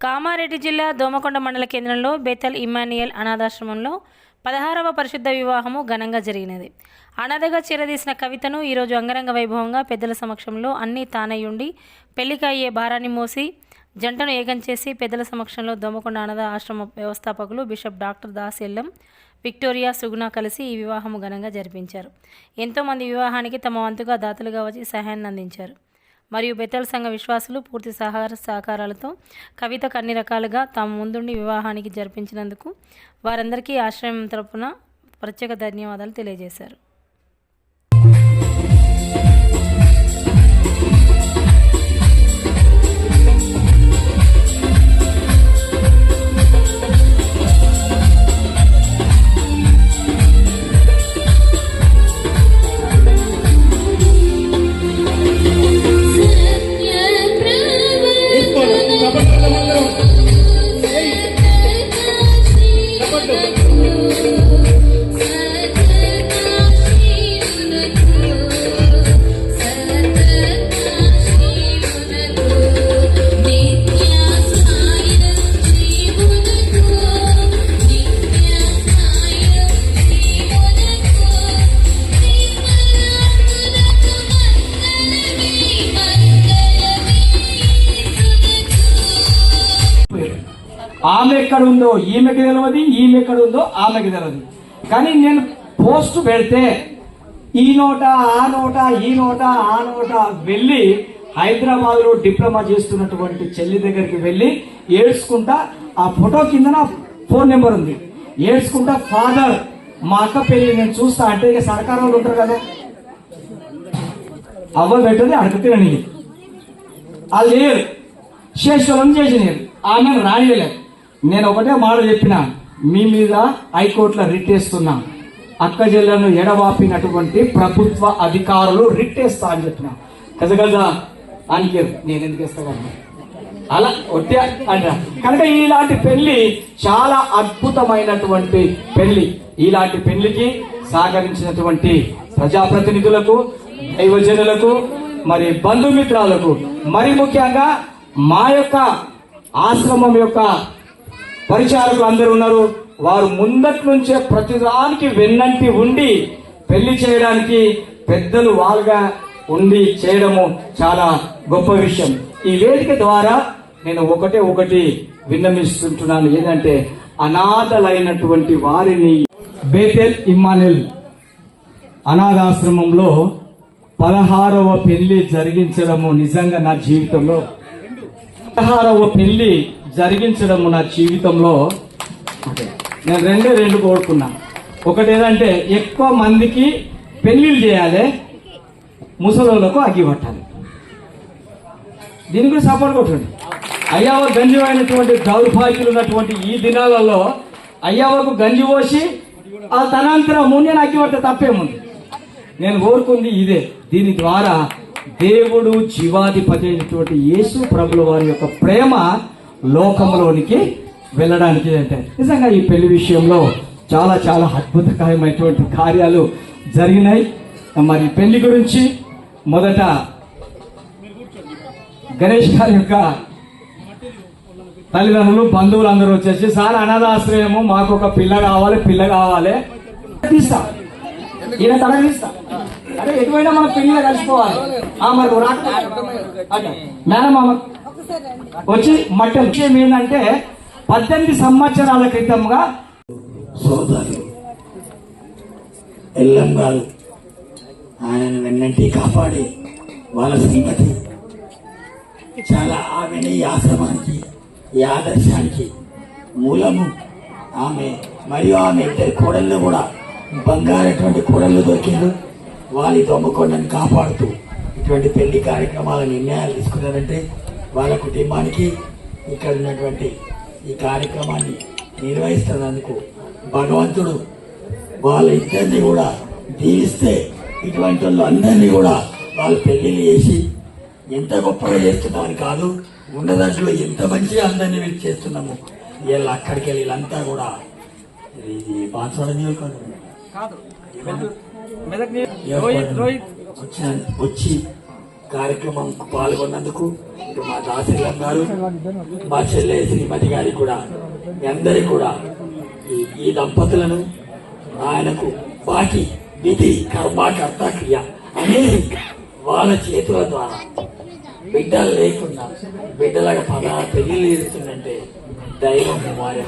కామారెడ్డి జిల్లా దోమకొండ మండల కేంద్రంలో బేతల్ ఇమానియల్ అనాథాశ్రమంలో పదహారవ పరిశుద్ధ వివాహము ఘనంగా జరిగినది. అనాథగా చేరదీసిన కవితను ఈరోజు అంగరంగ వైభవంగా పెద్దల సమక్షంలో అన్నీ తానయ్యుండి పెళ్ళికి అయ్యే భారాన్ని మోసి జంటను ఏకం చేసి పెద్దల సమక్షంలో దోమకొండ అనాథ ఆశ్రమ వ్యవస్థాపకులు bishop doctor Das Ellam Victoria Suguna కలిసి ఈ వివాహము ఘనంగా జరిపించారు. ఎంతోమంది వివాహానికి తమ వంతుగా దాతలుగా వచ్చి సహాయాన్ని అందించారు. మరియు బెతల్ సంఘ విశ్వాసులు పూర్తి సహార సహకారాలతో కవితకు అన్ని రకాలుగా తాము ముందుండి వివాహానికి జరిపించినందుకు వారందరికీ ఆశ్రయం తరపున ప్రత్యేక ధన్యవాదాలు తెలియజేశారు. ఆమె ఎక్కడ ఉందో ఈమెకి తెలియదు ఈమె ఎక్కడ ఉందో ఆమెకి తెలియదు కానీ నేను పోస్ట్ పెడితే ఈ నోట ఆ నోట ఈ నోట ఆ నోట వెళ్ళి హైదరాబాద్లో డిప్లొమా చేస్తున్నటువంటి చెల్లి దగ్గరికి వెళ్ళి ఏడ్చుకుంటా ఆ ఫోటో కింద నా ఫోన్ నెంబర్ ఉంది. ఏడ్చుకుంటా ఫాదర్ మా అక్క పెళ్ళి నేను చూస్తా. అంటే ఇక సర్కార్ వాళ్ళు ఉంటారు కదా. అవ్వ పెట్టది అడుగుతున్నాను ఆ లేరు శేషం చేసి నేను ఆమె రానియలేదు నేను ఒకటే మాట చెప్పిన మీ మీద హైకోర్టులో రిట్ వేస్తున్నా అక్క జిల్లాను ఎడవాపినటువంటి ప్రభుత్వ అధికారులు రిట్ వేస్తా అని చెప్పిన. కదా కదా అని నేను ఎందుకు ఇస్తాను అలా ఒట్టే అంట. కనుక ఇలాంటి పెళ్ళి చాలా అద్భుతమైనటువంటి పెళ్ళి. ఇలాంటి పెళ్ళికి సహకరించినటువంటి ప్రజాప్రతినిధులకు దైవజనులకు మరి బంధుమిత్రాలకు మరి ముఖ్యంగా మా యొక్క ఆశ్రమం యొక్క పరిచారకులు అందరూ ఉన్నారు. వారు ముందటి నుంచే ప్రతిదానికి వెన్నంటి ఉండి పెళ్ళి చేయడానికి పెద్దలు వాళ్ళగా ఉండి చేయడము చాలా గొప్ప విషయం. ఈ వేదిక ద్వారా నేను ఒకటే ఒకటి విన్నమిస్తుంటున్నాను ఏంటంటే అనాథలైనటువంటి వారిని బేతెల్ ఇమ్మానుల్ అనాథాశ్రమంలో పదహారవ పెళ్ళి జరిగించడము నిజంగా నా జీవితంలో. పదహారవ పెళ్ళి జరిగించడం నా జీవితంలో. నేను రెండే రెండు కోరుకున్నా. ఒకటి ఏదంటే ఎక్కువ మందికి పెళ్ళిళ్ళు చేయాలి ముసలోళ్ళకు అగ్గి పట్టాలి. దీని గురించి సపోర్ట్ కొట్టండి. అయ్యావ గంజి దౌర్భాగ్యులు ఉన్నటువంటి ఈ దినాలలో అయ్యావకు గంజి పోసి ఆ తనంతరం నేను అగ్గి పట్టే తప్పేముంది? నేను కోరుకుంది ఇదే. దీని ద్వారా దేవుడు జీవాధిపతి అయినటువంటి యేసు ప్రభుల వారి యొక్క ప్రేమ లోకంలోనికి వెళ్ళడానికి అంటే. నిజంగా ఈ పెళ్ళి విషయంలో చాలా చాలా అద్భుతకరమైనటువంటి కార్యాలు జరిగినాయి. మరి పెళ్ళి గురించి మొదట గణేష్ గారి యొక్క తల్లిదండ్రులు బంధువులు అందరూ వచ్చేసి సార్ అనాథాశ్రయము మాకు ఒక పిల్ల కావాలి పిల్ల కావాలి. తీస్తా. ఈయన తల తీస్తా. అదే ఎటువైనా మన పెళ్ళిలో కలిసిపోవాలి. మరి రాక మేడం వచ్చి మట్టం విషయం ఏంటంటే పద్దెనిమిది సంవత్సరాల క్రితంగా సోదరులు ఎల్లం ఆయనను వెన్నంటి కాపాడి వాళ్ళ శ్రీమతి చాలా ఆమెని ఈ ఆశ్రమానికి ఈ ఆదర్శానికి మూలము ఆమె మరియు ఆమె ఇద్దరు కోడళ్ళు కూడా బంగారటువంటి కోడళ్ళు దొరికారు వాళ్ళ దొమ్మకొండని కాపాడుతూ ఇటువంటి పెళ్ళి కార్యక్రమాల నిర్ణయాలు తీసుకున్నారంటే వాళ్ళ కుటుంబానికి ఇక్కడ ఉన్నటువంటి ఈ కార్యక్రమాన్ని నిర్వహిస్తున్నందుకు భగవంతుడు వాళ్ళ ఇద్దరిని కూడా దీవిస్తే ఇటువంటి వాళ్ళు అందరినీ కూడా వాళ్ళు పెళ్ళిళ్ళు చేసి ఎంత గొప్పగా చేస్తున్నామని కాదు ఉన్న దాంట్లో ఎంత మంచిగా అందరినీ వీళ్ళు చేస్తున్నాము. వీళ్ళు అక్కడికి వెళ్ళి వీళ్ళంతా కూడా ఇది బాన్సవాడ నియోజకవర్గం. వచ్చి కార్యక్రమం పాల్గొన్నందుకు ఇటు మా దాసరి గారు మా చెల్లె శ్రీమతి గారి కూడా మీ కూడా ఈ దంపతులను ఆయనకు బాకీ విధి కర్మ కర్త క్రియ అనేది వాళ్ళ చేతుల ద్వారా బిడ్డలు లేకుండా బిడ్డలకు పదహారు పెళ్ళి ఇస్తుందంటే దైవం వారి